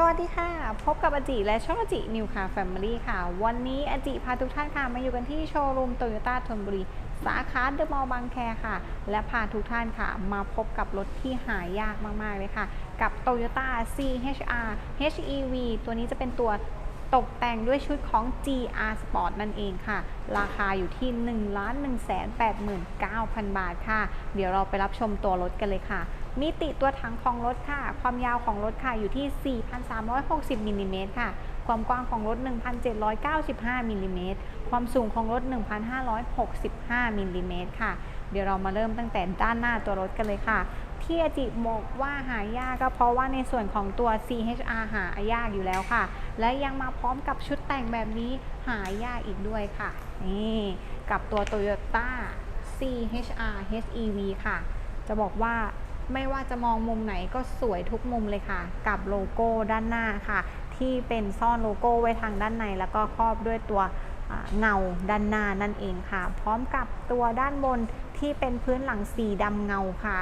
สวัสดีค่ะ พบกับอจิและช่องอจินิวคาแฟมิลี่ค่ะ วันนี้อจิพาทุกท่านค่ะ มาอยู่กันที่โชว์รูมโตโยต้าธนบุรี สาขาเดอะมอลล์บางแคค่ะ และพาทุกท่านค่ะ มาพบกับรถที่หายากมาก ๆ เลยค่ะ กับ Toyota CHR HEV ตัวนี้จะเป็นตัวตกแต่งด้วยชุดของ GR Sport นั่นเองค่ะ ราคาอยู่ที่ 1 1 8 9 0 0 0 บาทค่ะ เดี๋ยวเราไปรับชมตัวรถกันเลยค่ะ มิติตัวถังของรถค่ะ ความยาวของรถค่ะอยู่ที่ 4,360มิลลิเมตรค่ะ ความกว้างของรถ 1,795มิลลิเมตร ความสูงของรถ 1,565มิลลิเมตรค่ะ เดี๋ยวเรามาเริ่มตั้งแต่ด้านหน้าตัวรถกันเลยค่ะที่อาจิบอกว่าหายากก็เพราะว่าในส่วนของตัว CHR หายากอยู่แล้วค่ะ และยังมาพร้อมกับชุดแต่งแบบนี้หายากอีกด้วยค่ะ นี่กับตัว Toyota CHR HEV ค่ะ จะบอกว่า ไม่ว่าจะมองมุมไหนก็สวยทุกมุมเลยค่ะ กับโลโก้ด้านหน้าค่ะ ที่เป็นซ่อนโลโก้ไว้ทางด้านใน แล้วก็ครอบด้วยตัวเงาด้านหน้านั่นเองค่ะ พร้อมกับตัวด้านบนที่เป็นพื้นหลังสีดำเงาค่ะ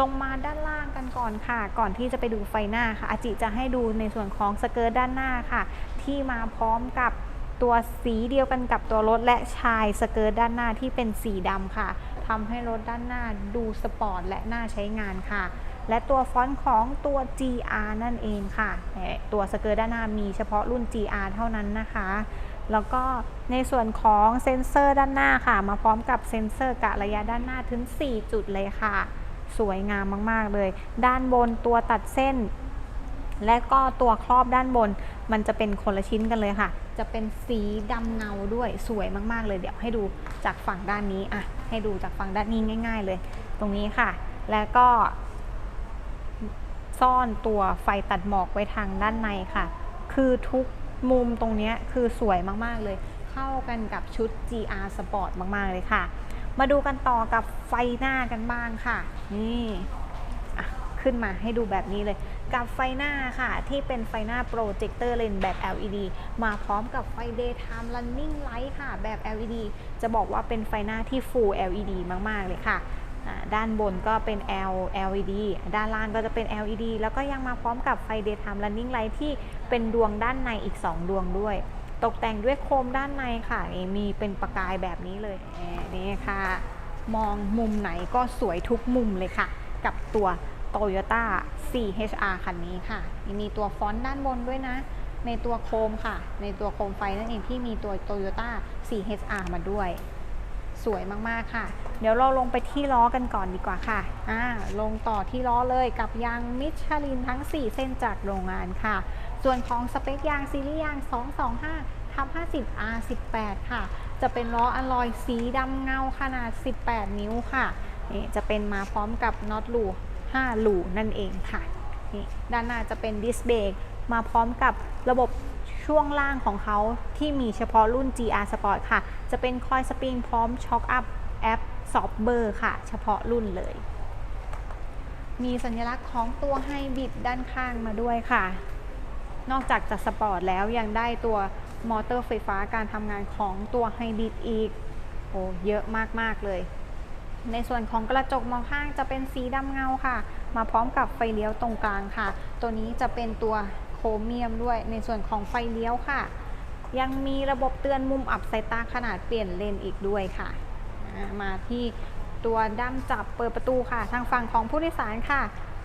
ลงมาด้านล่างกันก่อนค่ะ ก่อนที่จะไปดูไฟหน้าค่ะอาจิจะให้ดูในส่วนของสเกิร์ตด้านหน้าค่ะ ที่มาพร้อมกับตัวสีเดียวกันกับตัวรถและชายสเกิร์ตด้านหน้าที่เป็นสีดำค่ะ ทำให้รถด้านหน้าดูสปอร์ตและน่าใช้งานค่ะ และตัวฟอนต์ของตัว GR นั่นเองค่ะ ตัวสเกิร์ตด้านหน้ามีเฉพาะรุ่น GR เท่านั้นนะคะ แล้วก็ในส่วนของเซ็นเซอร์ด้านหน้าค่ะ มาพร้อมกับเซ็นเซอร์กะระยะด้านหน้าถึง 4 จุดเลยค่ะ สวยงามมาก ๆ เลย ด้านบนตัวตัดเส้นและก็ตัวครอบด้านบนมันจะเป็นคนละชิ้นกันเลยค่ะ จะเป็นสีดำเงาด้วยสวยมาก ๆ เลยเดี๋ยวให้ดู จากฝั่งด้านนี้อะให้ดูจากฝั่งด้านนี้ง่าย ๆ เลย ตรงนี้ค่ะ แล้วก็ ซ่อนตัวไฟตัดหมอกไว้ทางด้านในค่ะ คือทุกมุมตรงนี้คือสวยมากๆเลย เข้ากันกับชุด GR Sport มากๆเลยค่ะ มาดูกันต่อกับไฟหน้ากันบ้างค่ะ นี่ขึ้นมาให้ดูแบบนี้เลย กับไฟหน้าค่ะ ที่เป็นไฟหน้าโปรเจคเตอร์เลนแบบ LED มาพร้อมกับไฟ Daytime Running Light ค่ะ แบบ LED จะบอกว่าเป็นไฟหน้าที่ Full LED มาก ๆ เลยค่ะด้านบนก็เป็น L LED ด้านล่างก็จะเป็น LED แล้วก็ยังมาพร้อมกับไฟ Daytime Running Light ที่เป็นดวงด้านในอีก 2 ดวงด้วย ตกแต่งด้วยโคมด้านในค่ะมีเป็นประกายแบบนี้เลยนี่ค่ะ มองมุมไหนก็สวยทุกมุมเลยค่ะ กับตัว Toyota CHR คันนี้ค่ะ มีตัวฟอนต์ด้านบนด้วยนะ ในตัวโคมค่ะ ในตัวโคมไฟนั่นเองที่มีตัว Toyota CHR มาด้วย สวยมาก ๆ ค่ะ เดี๋ยวเราลงไปที่ล้อกันก่อนดีกว่าค่ะอ่าลงต่อที่ล้อเลยกับยางมิชลินทั้ง 4 เส้นจากโรงงานค่ะ ส่วนของสเปคยางซีรีส์ยาง 225ทับ50 R18 ค่ะ จะเป็นล้ออลลอยสีดำเงาขนาด 18 นิ้วค่ะนี่จะเป็นมาพร้อมกับน็อตลู 5ลูนั่นเองค่ะนี่ด้านหน้าจะเป็นดิสเบรกมาพร้อมกับระบบช่วงล่างของเขาที่มีเฉพาะรุ่น GR Sport ค่ะ จะเป็นคอยสปริงพร้อมช็อคอัพแอปซอฟเบอร์ค่ะ เฉพาะรุ่นเลย มีสัญลักษณ์ของตัวไฮบริดด้านข้างมาด้วยค่ะ นอกจากจะสปอร์ตแล้วยังได้ตัวมอเตอร์ไฟฟ้าการทำงานของตัวไฮบริดอีก โอ้เยอะมาก ๆ เลย ในส่วนของกระจกมองข้างจะเป็นสีดำเงาค่ะ มาพร้อมกับไฟเลี้ยวตรงกลางค่ะ ตัวนี้จะเป็นตัวโครเมียมด้วย ในส่วนของไฟเลี้ยวค่ะ ยังมีระบบเตือนมุมอับสายตาขนาดเปลี่ยนเลนอีกด้วยค่ะ มาที่ตัวด้ามจับเปิดประตูค่ะ ทางฝั่งของผู้โดยสารค่ะ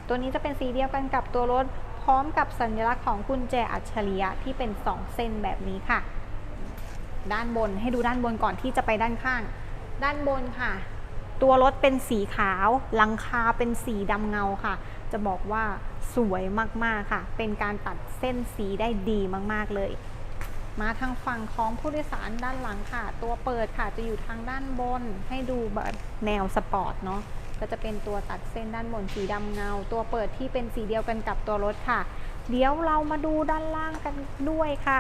ตัวนี้จะเป็นสีเดียวกันกับตัวรถ พร้อมกับสัญลักษณ์ของกุญแจอัจฉริยะที่เป็น 2 เส้นแบบนี้ค่ะ ด้านบนให้ดูด้านบนก่อนที่จะไปด้านข้าง ด้านบนค่ะ ตัวรถเป็นสีขาวหลังคาเป็นสีดำเงาค่ะ จะบอกว่าสวยมากๆค่ะ เป็นการตัดเส้นสีได้ดีมากๆเลย มาทางฝั่งของผู้โดยสารด้านหลังค่ะ ตัวเปิดค่ะจะอยู่ทางด้านบนให้ดูแบบแนวสปอร์ตเนาะก็จะเป็นตัวตัดเส้นด้านบนสีดำเงา ตัวเปิดที่เป็นสีเดียวกันกับตัวรถค่ะ เดี๋ยวเรามาดูด้านล่างกันด้วยค่ะ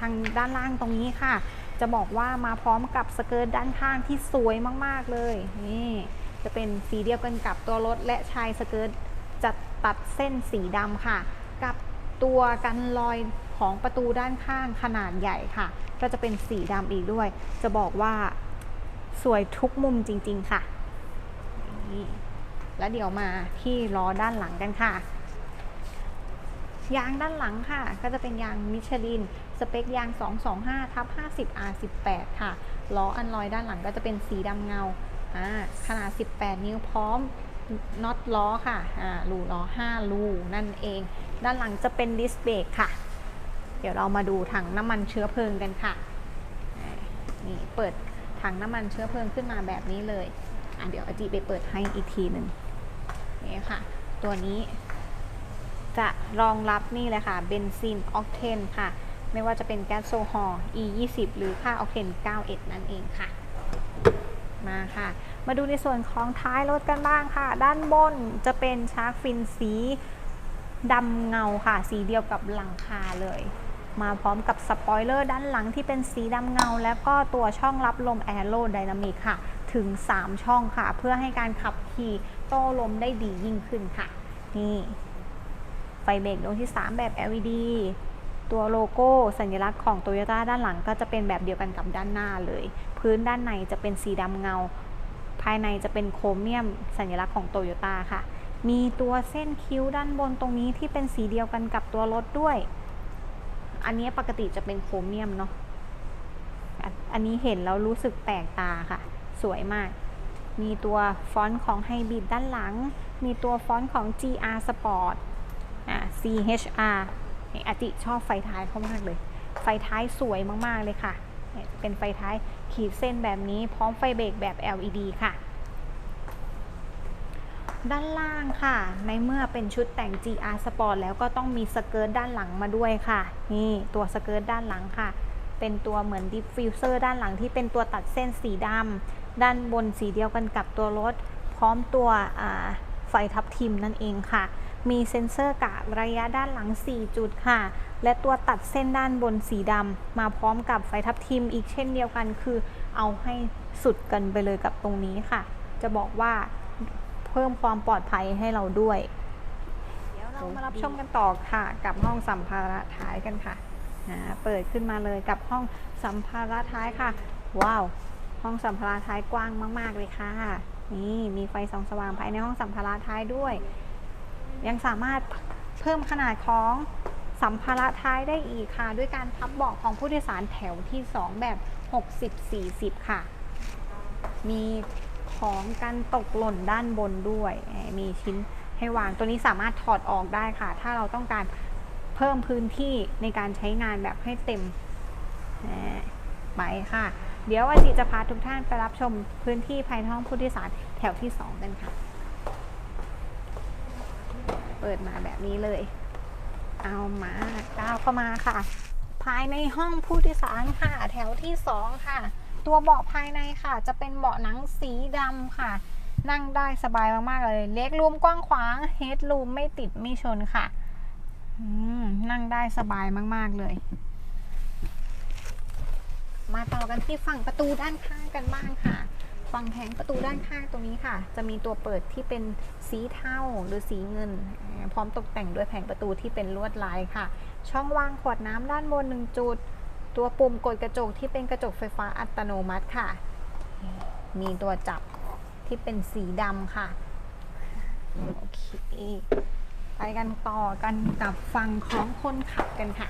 ทางด้านล่างตรงนี้ค่ะ จะบอกว่ามาพร้อมกับสเกิร์ตด้านข้างที่สวยมากๆเลย นี่จะเป็นสีเดียวกันกับตัวรถและชายสเกิร์ตจะตัดเส้นสีดำค่ะ กับตัวกันรอยของประตูด้านข้างขนาดใหญ่ค่ะ ก็จะเป็นสีดำอีกด้วย จะบอกว่าสวยทุกมุมจริง ๆ ค่ะ แล้วเดี๋ยวมาที่ล้อด้านหลังกันค่ะ ยางด้านหลังค่ะ ก็จะเป็นยางมิชลิน สเปคยาง 225ทับ50 R18 ค่ะ ล้ออันลอยด้านหลังก็จะเป็นสีดำเงา ขนาด 18 นิ้วพร้อมน็อตล้อค่ะรูล้อ5รูนั่นเอง ด้านหลังจะเป็นดิสเบรกค่ะ เดี๋ยวเรามาดูถังน้ำมันเชื้อเพลิงกันค่ะ นี่เปิดถังน้ำมันเชื้อเพลิงขึ้นมาแบบนี้เลย เดี๋ยวอาจิไปเปิดให้อีกทีหนึ่งนี่ค่ะ ตัวนี้ จะรองรับนี่เลยค่ะเบนซินออกเทนค่ะ ไม่ว่าจะเป็นแก๊สโซฮอล์ E 2 0 หรือค่าออกเทน 91 นั่นเองค่ะ มาค่ะ มาดูในส่วนของท้ายรถกันบ้างค่ะ ด้านบนจะเป็นชาร์กฟินสีดำเงาค่ะ สีเดียวกับหลังคาเลย มาพร้อมกับสปอยเลอร์ด้านหลังที่เป็นสีดำเงา แล้วก็ตัวช่องรับลมแอโรไดนามิกค่ะ ถึง 3 ช่องค่ะ เพื่อให้การขับขี่โต้ลมได้ดียิ่งขึ้นค่ะ นี่ ไฟเบรกดวงที่ 3 แบบ LED ตัวโลโก้สัญลักษณ์ของ Toyota ด้านหลังก็จะเป็นแบบเดียวกันกับด้านหน้าเลย พื้นด้านในจะเป็นสีดำเงา ภายในจะเป็นโครเมียม สัญลักษณ์ของ Toyota ค่ะ มีตัวเส้นคิ้วด้านบนตรงนี้ที่เป็นสีเดียวกันกับตัวรถด้วย อันนี้ปกติจะเป็นโครเมียมเนาะอันนี้เห็นแล้วรู้สึกแปลกตาค่ะ สวยมาก มีตัวฟอนต์ของไฮบริดด้านหลัง มีตัวฟอนต์ของ GR Sport CHR นี่อาจิชอบไฟท้ายเขามากเลย ไฟท้ายสวยมากๆเลยค่ะ เป็นไฟท้ายขีดเส้นแบบนี้พร้อมไฟเบรกแบบ LED ค่ะ ด้านล่างค่ะ ในเมื่อเป็นชุดแต่ง GR Sport แล้วก็ต้องมีสเกิร์ตด้านหลังมาด้วยค่ะ นี่ตัวสเกิร์ตด้านหลังค่ะ เป็นตัวเหมือนดิฟฟิวเซอร์ด้านหลังที่เป็นตัวตัดเส้นสีดำด้านบนสีเดียวกันกับตัวรถ พร้อมตัวไฟทับทิมนั่นเองค่ะ มีเซ็นเซอร์กะระยะด้านหลัง 4 จุดค่ะ และตัวตัดเส้นด้านบนสีดำมาพร้อมกับไฟทับทิมอีกเช่นเดียวกันคือเอาให้สุดกันไปเลยกับตรงนี้ค่ะ จะบอกว่าเพิ่มความปลอดภัยให้เราด้วย เดี๋ยวเรามารับชมกันต่อค่ะ กับห้องสัมภาระท้ายกันค่ะอ่าเปิดขึ้นมาเลยกับห้องสัมภาระท้ายค่ะ ว้าว ห้องสัมภาระท้ายกว้างมาก ๆ เลยค่ะ นี่มีไฟส่องสว่างภายในห้องสัมภาระท้ายด้วย ยังสามารถเพิ่มขนาดของสัมภาระท้ายได้อีกค่ะ ด้วยการพับเบาะของผู้โดยสารแถวที่ 2 แบบ 60-40 ค่ะ มีของกันตกหล่นด้านบนด้วย มีชิ้นให้วางตัวนี้สามารถถอดออกได้ค่ะ ถ้าเราต้องการเพิ่มพื้นที่ในการใช้งานแบบให้เต็มแหมไปค่ะ เดี๋ยวอาจิจะพาทุกท่านไปรับชมพื้นที่ภายในห้องผู้โดยสารแถวที่ 2 กันค่ะ เปิดมาแบบนี้เลย เอามาก้าวเข้ามาค่ะ ภายในห้องผู้โดยสารค่ะ แถวที่สองค่ะ ตัวเบาะภายในค่ะ จะเป็นเบาะหนังสีดำค่ะ นั่งได้สบายมากๆเลย เล็กรูมกว้างขวางเฮดรูมไม่ติดไม่ชนค่ะนั่งได้สบายมาก ๆ เลย มาต่อกันที่ฝั่งประตูด้านข้างกันบ้างค่ะ ฝั่งแผงประตูด้านข้างตรงนี้ค่ะ จะมีตัวเปิดที่เป็นสีเทาหรือสีเงิน พร้อมตกแต่งด้วยแผงประตูที่เป็นลวดลายค่ะ ช่องวางขวดน้ำด้านบนหนึ่งจุด ตัวปุ่มกดกระจกที่เป็นกระจกไฟฟ้าอัตโนมัติค่ะ มีตัวจับที่เป็นสีดำค่ะโอเคไปกันต่อกันกับฝั่งของคนขับกันค่ะ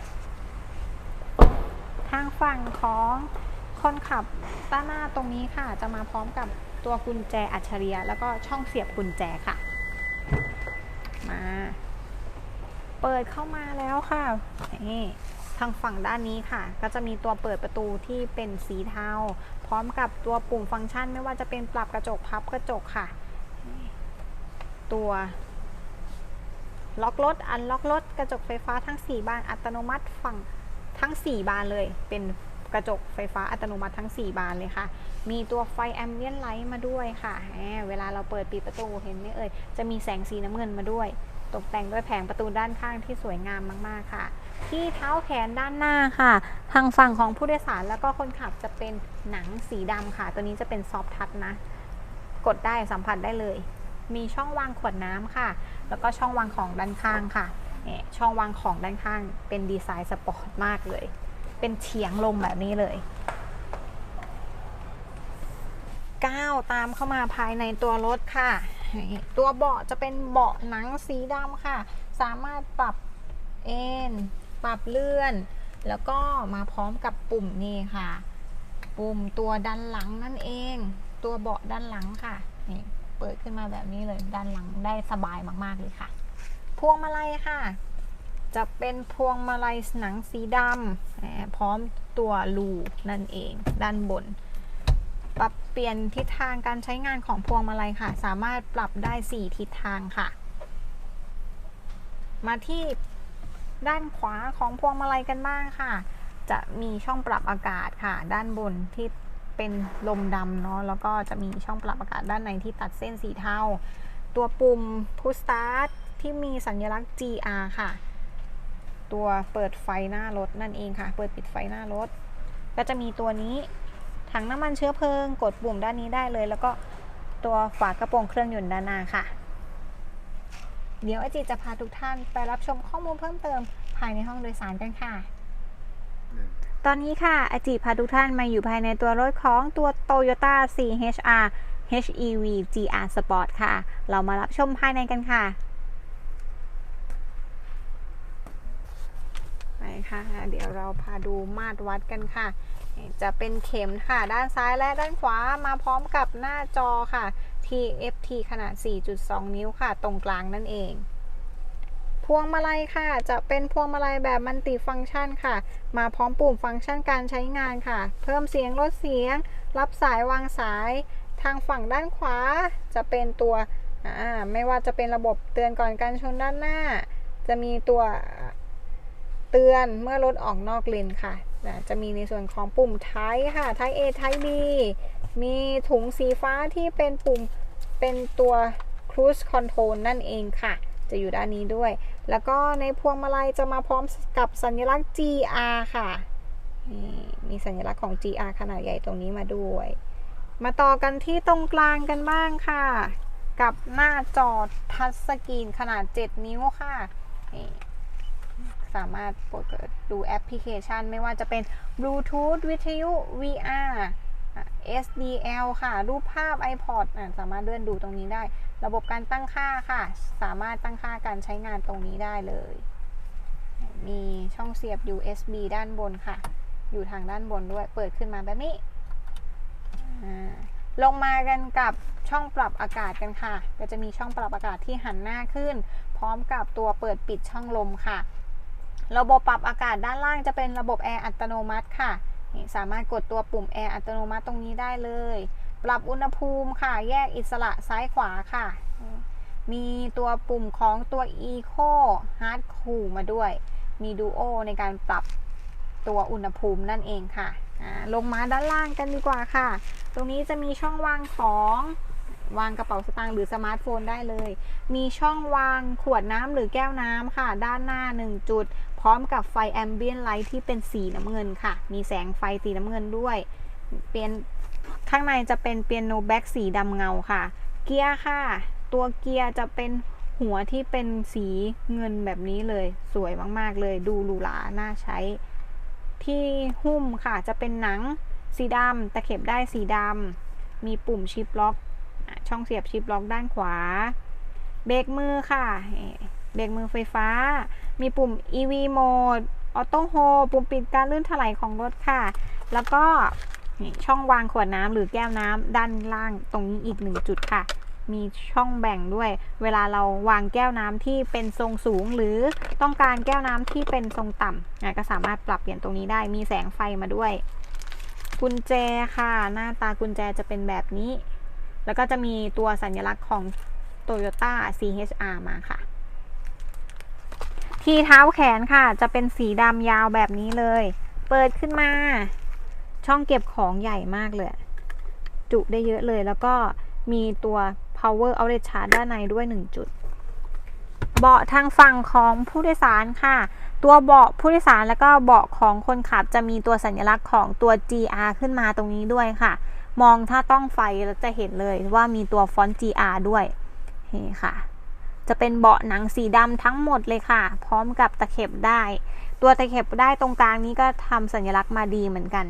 ทางฝั่งของ คนขับด้านหน้าตรงนี้ค่ะ จะมาพร้อมกับตัวกุญแจอัจฉริยะแล้วก็ช่องเสียบกุญแจค่ะ มา เปิดเข้ามาแล้วค่ะนี่ทางฝั่งด้านนี้ค่ะ ก็จะมีตัวเปิดประตูที่เป็นสีเทาพร้อมกับตัวปุ่มฟังก์ชัน ไม่ว่าจะเป็นปรับกระจกพับกระจกค่ะ ตัวล็อกรถอันล็อกรถกระจกไฟฟ้าทั้ง 4 บานอัตโนมัติฝั่งทั้ง 4 บานเลยเป็น กระจกไฟฟ้าอัตโนมัติทั้ง 4 บานเลยค่ะ มีตัวไฟแอมเบียนไลท์มาด้วยค่ะ เวลาเราเปิดปิดประตูเห็นไหมเอ่ย จะมีแสงสีน้ำเงินมาด้วย ตกแต่งด้วยแผงประตูด้านข้างที่สวยงามมากๆค่ะ ที่เท้าแขนด้านหน้าค่ะ ทางฝั่งของผู้โดยสารแล้วก็คนขับจะเป็นหนังสีดำค่ะ ตัวนี้จะเป็นซอฟทัชนะ กดได้สัมผัสได้เลย มีช่องวางขวดน้ำค่ะ แล้วก็ช่องวางของด้านข้างค่ะเนี่ยช่องวางของด้านข้างเป็นดีไซน์สปอร์ตมากเลย เป็นเฉียงลงแบบนี้เลยก้าวตามเข้ามาภายในตัวรถค่ะ ตัวเบาะจะเป็นเบาะหนังสีดำค่ะ สามารถปรับเอนปรับเลื่อน แล้วก็มาพร้อมกับปุ่มนี่ค่ะ ปุ่มตัวด้านหลังนั่นเอง ตัวเบาะด้านหลังค่ะนี่เปิดขึ้นมาแบบนี้เลยด้านหลังได้สบายมากๆเลยค่ะ พวงมาลัยค่ะ จะเป็นพวงมาลัยหนังสีดำพร้อมตัวลูนั่นเองด้านบน ปรับเปลี่ยนทิศทางการใช้งานของพวงมาลัยค่ะ สามารถปรับได้ 4 ทิศทางค่ะ มาที่ด้านขวาของพวงมาลัยกันบ้างค่ะ จะมีช่องปรับอากาศค่ะ ด้านบนที่เป็นลมดำเนาะแล้วก็จะมีช่องปรับอากาศด้านในที่ตัดเส้นสีเทาตัวปุ่ม push start ที่มีสัญลักษณ์ GR ค่ะ ตัวเปิดไฟหน้ารถนั่นเองค่ะ เปิดปิดไฟหน้ารถ ก็จะมีตัวนี้ถังน้ำมันเชื้อเพลิง กดปุ่มด้านนี้ได้เลย แล้วก็ตัวฝากระโปรงเครื่องยนต์ด้านหน้าค่ะ เดี๋ยวอาจิจะพาทุกท่านไปรับชมข้อมูลเพิ่มเติมภายในห้องโดยสารกันค่ะ ตอนนี้ค่ะอาจิพาทุกท่านมาอยู่ภายในตัวรถของตัว Toyota CHR HEV GR Sport ค่ะ เรามารับชมภายในกันค่ะ ไป ค่ะ เดี๋ยวเราพาดูมาตรวัดกันค่ะ จะเป็นเข็มค่ะ ด้านซ้ายและด้านขวามาพร้อมกับหน้าจอค่ะ TFT ขนาด 4.2 นิ้วค่ะ ตรงกลางนั่นเอง พวงมาลัยค่ะ จะเป็นพวงมาลัยแบบมัลติฟังก์ชันค่ะ มาพร้อมปุ่มฟังก์ชันการใช้งานค่ะ เพิ่มเสียงลดเสียง รับสายวางสาย ทางฝั่งด้านขวา จะเป็นตัวไม่ว่าจะเป็นระบบเตือนก่อนการชนด้านหน้า จะมีตัว เตือนเมื่อรถออกนอกเลนค่ะนะจะมีในส่วนของปุ่มไทค่ะไท A ไท B มีถุงสีฟ้าที่เป็นปุ่มเป็นตัว Cruise Control นั่นเองค่ะ จะอยู่ด้านนี้ด้วย แล้วก็ในพวงมาลัยจะมาพร้อมกับสัญลักษณ์ GR ค่ะนี่มีสัญลักษณ์ของ GR ขนาดใหญ่ตรงนี้มาด้วย มาต่อกันที่ตรงกลางกันบ้างค่ะ กับหน้าจอทัชสกรีนขนาด 7 นิ้วค่ะนี่ สามารถเปิดดูแอปพลิเคชัน ไม่ว่าจะเป็น Bluetooth วิทยุ VR SDL ค่ะ รูปภาพ iPod อะสามารถเลื่อนดูตรงนี้ได้ ระบบการตั้งค่าค่ะ สามารถตั้งค่าการใช้งานตรงนี้ได้เลย มีช่องเสียบ USB ด้านบนค่ะ อยู่ทางด้านบนด้วย เปิดขึ้นมาแบบนี้ ลงมากันกับช่องปรับอากาศกันค่ะ ก็จะมีช่องปรับอากาศที่หันหน้าขึ้น พร้อมกับตัวเปิดปิดช่องลมค่ะ ระบบปรับอากาศด้านล่างจะเป็นระบบแอร์อัตโนมัติค่ะนี่สามารถกดตัวปุ่มแอร์อัตโนมัติตรงนี้ได้เลย ปรับอุณหภูมิค่ะ แยกอิสระซ้ายขวาค่ะ มีตัวปุ่มของตัว Eco Hard Cool มาด้วย มี Duo ในการปรับตัวอุณหภูมินั่นเองค่ะ ลงมาด้านล่างกันดีกว่าค่ะ ตรงนี้จะมีช่องวางของวางกระเป๋าสตางค์หรือสมาร์ทโฟนได้เลย มีช่องวางขวดน้ำหรือแก้วน้ำค่ะ ด้านหน้า 1 จุด พร้อมกับไฟแอมเบียนไลท์ที่เป็นสีน้ำเงินค่ะ มีแสงไฟสีน้ำเงินด้วย เปลี่ยนข้างในจะเป็นเปียโนแบ็กสีดำเงาค่ะ เกียร์ค่ะ ตัวเกียร์จะเป็นหัวที่เป็นสีเงินแบบนี้เลย สวยมากๆเลย ดูหรูหรา น่าใช้ ที่หุ้มค่ะ จะเป็นหนังสีดำตะเข็บได้สีดำ มีปุ่มชิปล็อก ช่องเสียบชิปล็อกด้านขวา เบรกมือค่ะ เบรกมือไฟฟ้า มีปุ่ม EV Mode Auto Hold ปุ่มปิดการลื่นถลายของรถค่ะ แล้วก็ช่องวางขวดน้ำหรือแก้วน้ำด้านล่างตรงนี้อีกหนึ่งจุดค่ะ มีช่องแบ่งด้วย เวลาเราวางแก้วน้ำที่เป็นทรงสูง หรือต้องการแก้วน้ำที่เป็นทรงต่ำก็สามารถปรับเปลี่ยนตรงนี้ได้ มีแสงไฟมาด้วย กุญแจค่ะ หน้าตากุญแจจะเป็นแบบนี้ แล้วก็จะมีตัวสัญลักษณ์ของ Toyota CHR มาค่ะ ที่เท้าแขนค่ะ จะเป็นสีดำยาวแบบนี้เลย เปิดขึ้นมา ช่องเก็บของใหญ่มากเลย จุได้เยอะเลยแล้วก็มีตัว power outlet charge ด้านในด้วย 1 จุด เบาะทางฝั่งของผู้โดยสารค่ะ ตัวเบาะผู้โดยสารแล้วก็เบาะของคนขับจะมีตัวสัญลักษณ์ของตัว GR ขึ้นมาตรงนี้ด้วยค่ะ มองถ้าต้องไฟแล้วจะเห็นเลยว่ามีตัวฟอนต์ GR ด้วยนี่ค่ะ จะเป็นเบาะหนังสีดำทั้งหมดเลยค่ะ พร้อมกับตะเข็บได้ ตัวตะเข็บได้ตรงกลางนี้ก็ทำสัญลักษณ์มาดีเหมือนกัน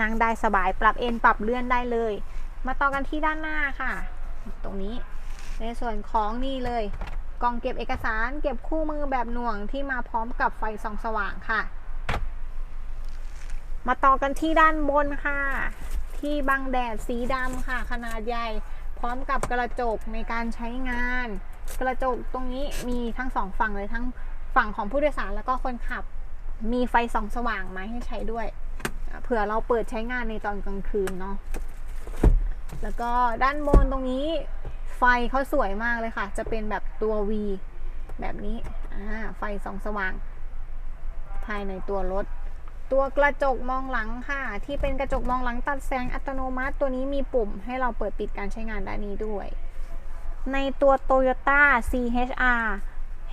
นั่งได้สบายปรับเอนปรับเลื่อนได้เลย มาต่อกันที่ด้านหน้าค่ะ ตรงนี้ในส่วนของนี่เลยกล่องเก็บเอกสารเก็บคู่มือแบบหน่วงที่มาพร้อมกับไฟส่องสว่างค่ะ มาต่อกันที่ด้านบนค่ะ ที่บังแดดสีดำค่ะ ขนาดใหญ่ พร้อมกับกระจกในการใช้งาน กระจกตรงนี้มีทั้งสองฝั่งเลยทั้งฝั่งของผู้โดยสารแล้วก็คนขับ มีไฟส่องสว่างมาให้ใช้ด้วย เผื่อเราเปิดใช้งานในตอนกลางคืนเนาะแล้วก็ด้านบนตรงนี้ไฟเขาสวยมากเลยค่ะ จะเป็นแบบตัว V แบบนี้ไฟส่องสว่าง ภายในตัวรถ ตัวกระจกมองหลังค่ะ ที่เป็นกระจกมองหลังตัดแสงอัตโนมัติ ตัวนี้มีปุ่มให้เราเปิดปิดการใช้งานด้านนี้ด้วย ในตัว Toyota CHR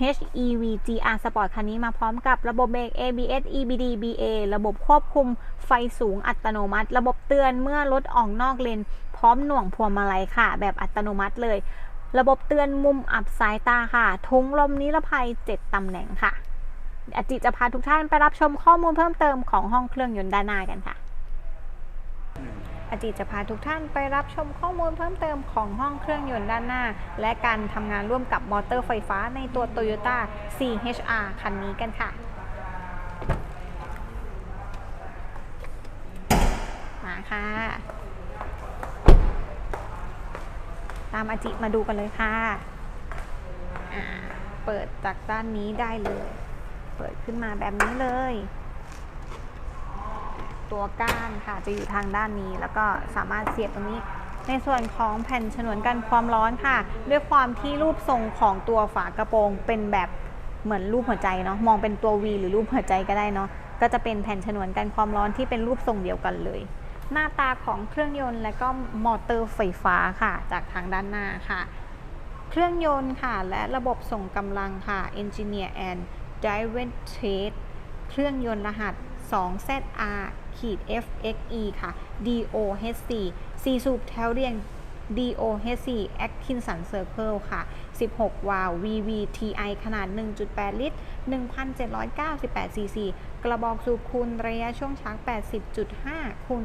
HEV GR Sport คันนี้มาพร้อมกับระบบเบรก ABS EBD BA ระบบควบคุมไฟสูงอัตโนมัติ ระบบเตือนเมื่อรถออกนอกเลน พร้อมหน่วงพวงมาลัยค่ะ แบบอัตโนมัติเลย ระบบเตือนมุมอับสายตาค่ะ ทุงลมนิรภัย 7 ตำแหน่งค่ะอจิจะพาทุกท่านไปรับชมข้อมูลเพิ่มเติมของห้องเครื่องยนต์ด้านหน้ากันค่ะ อาจิจะพาทุกท่านไปรับชมข้อมูลเพิ่มเติมของห้องเครื่องยนต์ด้านหน้า และการทำงานร่วมกับมอเตอร์ไฟฟ้าในตัว Toyota CHR คันนี้กันค่ะมาค่ะ ตามอาจิมาดูกันเลยค่ะ เปิดจากด้านนี้ได้เลย เปิดขึ้นมาแบบนี้เลย ตัวก้านค่ะจะอยู่ทางด้านนี้ แล้วก็สามารถเสียบตรงนี้ ในส่วนของแผ่นฉนวนกันความร้อนค่ะ ด้วยความที่รูปทรงของตัวฝากระโปรงเป็นแบบเหมือนรูปหัวใจเนาะมองเป็นตัว V หรือรูปหัวใจก็ได้เนาะก็จะเป็นแผ่นฉนวนกันความร้อนที่เป็นรูปทรงเดียวกันเลย หน้าตาของเครื่องยนต์และก็มอเตอร์ไฟฟ้าค่ะ จากทางด้านหน้าค่ะ เครื่องยนต์ค่ะ และระบบส่งกำลังค่ะ Engineer and Driven Trade เครื่องยนต์รหัส 2ZR ขีด FXE ค่ะ DOHC 4สูบแถวเรียง DOHC Atkinson Circle ค่ะ 16 วาล์ VVTi ขนาด 1.8 ลิตร 1,798ซีซีกระบอกสูบคูณระยะช่วงชัก 80.5 คูณ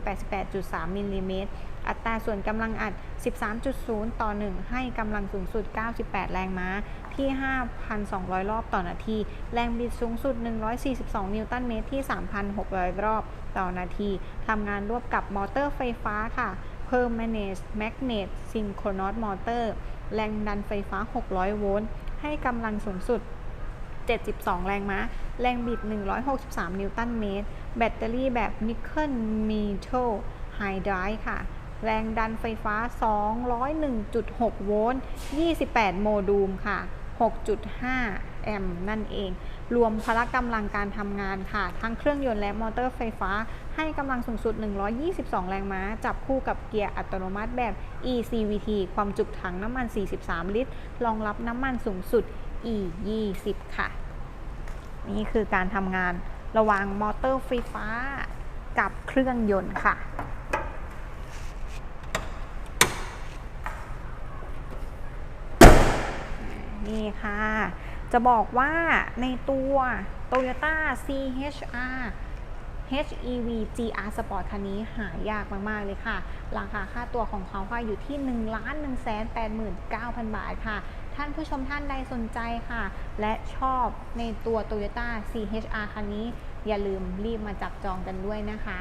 88.3 มิลลิเมตร อัตราส่วนกำลังอัด 13.0 ต่อ 1 ให้กำลังสูงสุด 98 แรงม้า ที่ 5,200 รอบต่อนาที แรงบิดสูงสุด 142 นิวตันเมตรที่ 3,600 รอบ ต่อนาทีทำงานร่วมกับมอเตอร์ไฟฟ้าค่ะ Permanent Magnet Synchronous Motor แรงดันไฟฟ้า 600 โวลต์ ให้กำลังสูงสุด 72 แรงม้า แรงบิด 163 นิวตันเมตร แบตเตอรี่แบบนิกเกิลมีโทลไฮดร์ค่ะ แรงดันไฟฟ้า 201.6 โวลต์ 28 โมดูลค่ะ 6.5 แอมป์นั่นเอง รวมพละกำลังการทำงานค่ะ ทั้งเครื่องยนต์และมอเตอร์ไฟฟ้า ให้กำลังสูงสุด 122 แรงม้า จับคู่กับเกียร์อัตโนมัติแบบ ECVT ความจุถังน้ำมัน 43 ลิตร รองรับน้ำมันสูงสุด E20 ค่ะ นี่คือการทำงานระหว่างมอเตอร์ไฟฟ้ากับเครื่องยนต์ค่ะนี่ค่ะ จะบอกว่าในตัว Toyota CHR HEV GR Sport คันนี้หายากมาก ๆ เลยค่ะ ราคาค่าตัวของเขาค่ะอยู่ที่ 1 1 8 9 0 0 0 บาทค่ะ ท่านผู้ชมท่านใดสนใจค่ะ และชอบในตัว Toyota CHR คันนี้ อย่าลืมรีบมาจับจองกันด้วยนะคะ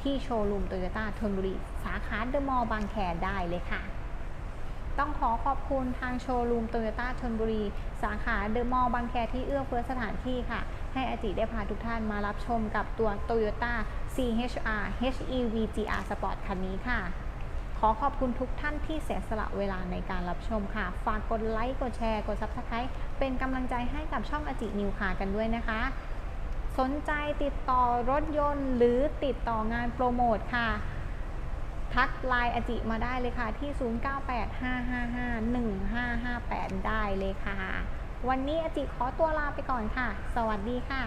ที่โชว์รูม Toyota ธนบุรี สาขาเดอะมอลล์บางแคได้เลยค่ะ ต้องขอขอบคุณทางโชว์รูมโตโยต้าชนบุรี สาขาเดอะมอลล์บางแคที่เอื้อเฟื้อสถานที่ค่ะ ให้อาจิได้พาทุกท่านมารับชมกับตัว Toyota CHR HEV GR Sport คันนี้ค่ะ ขอขอบคุณทุกท่านที่เสียสละเวลาในการรับชมค่ะ ฝากกดไลค์กดแชร์กด Subscribe เป็นกำลังใจให้กับช่องอาจินิวคากันด้วยนะคะสนใจติดต่อรถยนต์หรือติดต่องานโปรโมทค่ะ ทักไลน์อจิมาได้เลยค่ะที่ 0985551558 ได้เลยค่ะ วันนี้อจิขอตัวลาไปก่อนค่ะ สวัสดีค่ะ